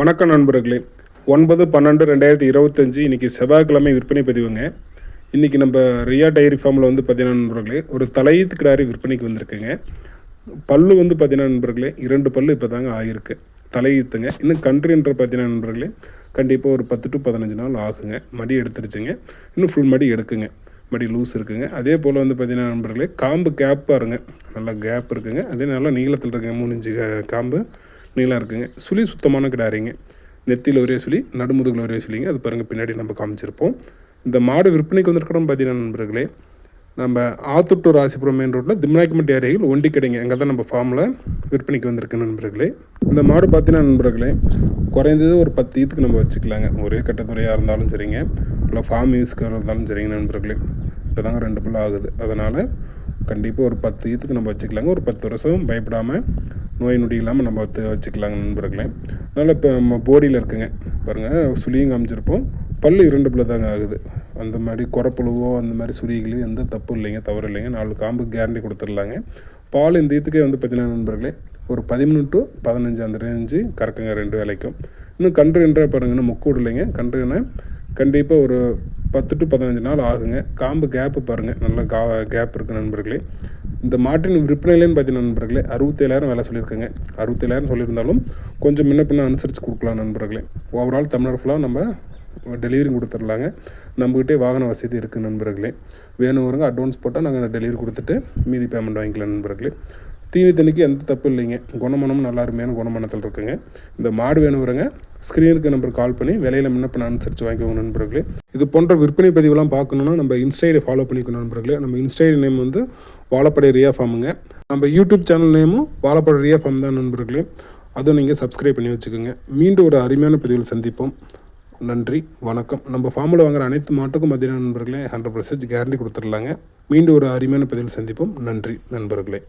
வணக்கம் நண்பர்களே. ஒன்பது பன்னெண்டு ரெண்டாயிரத்தி இருபத்தஞ்சி இன்றைக்கி செவ்வாய்க்கிழமை விற்பனை பதிவுங்க. இன்றைக்கி நம்ம ரியா டைரி ஃபார்மில் வந்து பார்த்தீங்கன்னா நண்பர்களே ஒரு தலையீத்து கிடாரி விற்பனைக்கு வந்திருக்குங்க. பல்லு வந்து பார்த்தீங்கன்னா நண்பர்களே இரண்டு பல்லு இப்போ தாங்க ஆகிருக்கு தலையீத்துங்க இன்னும் கன்றுன்ற பார்த்தீங்கன்னா நண்பர்களே கண்டிப்பாக ஒரு பத்து டு பதினஞ்சு நாள் ஆகுங்க. மடி எடுத்துருச்சுங்க. இன்னும் ஃபுல் மடி எடுக்குங்க. மடி லூஸ் இருக்குங்க. அதே போல் வந்து பார்த்தீங்கன்னா நண்பர்களே காம்பு கேப் பாருங்க. நல்லா கேப் இருக்குங்க. அதே நல்லா நீளத்தில் இருக்குங்க. மூணு இன்ச்சு காம்பு. நீளம் இருக்குங்க. சுழி சுத்தமான கிடாரிங்க. நெத்தியில் ஒரே சுழி நடுமுதுகில் ஒரே சுழிங்க. அது பாருங்கள் பின்னாடி நம்ம காமிச்சிருப்போம். இந்த மாடு விற்பனைக்கு வந்திருக்கிறோம் பார்த்தீங்கன்னா நண்பர்களே? நம்ம ஆத்துட்டூர் ராசிபுரம் மெயின் ரோட்டில் திம்னாய்க்குமட்டி அருகில் ஒண்டி கடைங்க. அங்கே தான் நம்ம ஃபார்மில் விற்பனைக்கு வந்திருக்கு நண்பர்களே. இந்த மாடு பார்த்தீங்கன்னா நண்பர்களே? குறைந்தது ஒரு பத்து ஈத்துக்கு நம்ம வச்சுக்கலாங்க. ஒரே கட்டத்துறையாக இருந்தாலும் சரிங்க. இல்லை ஃபார்ம் யூஸ்க்கு இருந்தாலும் சரிங்க நண்பர்களே. இப்போ தாங்க ரெண்டு பிள்ளை ஆகுது. அதனால் கண்டிப்பாக ஒரு பத்து ஈத்துக்கு நம்ம வச்சுக்கலாங்க. ஒரு பத்து வருஷம் பயப்படாமல் நோய் நொடி இல்லாமல் நம்ம வச்சுக்கலாங்க நண்பர்களே. அதனால் இப்போ நம்ம போடியில் இருக்குங்க. பாருங்கள் சுழியும் காமிச்சிருப்போம். பல்லு இரண்டு பிள்ளை தாங்க ஆகுது. அந்த மாதிரி குறப்புழுவோ அந்த மாதிரி சுழிகளோ எந்த தப்பும் இல்லைங்க தவறு இல்லைங்க. நாலு காம்பு கேரண்டி கொடுத்துடலாங்க. பால் இந்த இதுக்கே வந்து பார்த்தீங்கன்னா நண்பர்களே ஒரு பதிமூணு டு பதினஞ்சு அந்த ரேஞ்சு கறக்குங்க ரெண்டு வேலைக்கும் இன்னும் கன்று என்ற பாருங்க இன்னும் முக்கு விடலைங்க. கன்றுன்னா கண்டிப்பாக ஒரு பத்து டு பதினஞ்சு நாள் ஆகுங்க. காம்பு கேப்பு பாருங்கள் நல்லா கா கேப் இருக்குது நண்பர்களே. இந்த மாட்டின் விற்பனையிலேன்னு பார்த்தீங்கன்னா நண்பர்களே அறுபத்தேழாயிரம் வேலை சொல்லியிருக்கேங்க. அறுபத்தேழாயிரம் சொல்லியிருந்தாலும் கொஞ்சம் முன்ன பின்ன அனுசரித்து கொடுக்கலாம் நண்பர்களே. ஓவரால் தமிழர் ஃபுல்லாக நம்ம டெலிவரி கொடுத்துடலாங்க. நம்மக்கிட்டே வாகன வசதி இருக்குது நண்பர்களே. வேணுங்கிறவங்க அட்வான்ஸ் போட்டால் நாங்கள் டெலிவரி கொடுத்துட்டு மீதி பேமெண்ட் வாங்கிக்கலாம் நண்பர்களே. தீனி தண்ணிக்கு எந்த தப்பு இல்லைங்க. குணமனமும் நல்லா அருமையான குணமனத்தில் இருக்குங்க. இந்த மாடு வேணுங்கிறங்க ஸ்க்ரீனுக்கு நம்பர் கால் பண்ணி விலையில முன்னப்ப அனுசரித்து வாங்கிக்கோங்க நண்பர்களே. இது போன்ற விற்பனை பதிவுலாம் பார்க்கணுன்னா நம்ம இன்ஸ்டைடை ஃபாலோ பண்ணிக்கணும் நண்பர்களே. நம்ம இன்ஸ்டைடு நேம் வந்து வாழப்படை ரியா ஃபார்முங்க நம்ம யூடியூப் சேனல் நேமும் வாழப்படை ரியா ஃபார்ம் தான் நண்பர்களே. அதுவும் நீங்கள் சப்ஸ்கிரைப் பண்ணி வச்சுக்கோங்க. மீண்டும் ஒரு அருமையான பதிவில் சந்திப்போம். நன்றி வணக்கம். நம்ம ஃபார்மில் வாங்குற அனைத்து மாட்டுக்கும் மத்தியான நண்பர்களே ஹண்ட்ரட் பர்சன்ட் கேரண்டி கொடுத்துடலாங்க. மீண்டும் ஒரு அருமையான பதிவில் சந்திப்போம். நன்றி நண்பர்களே.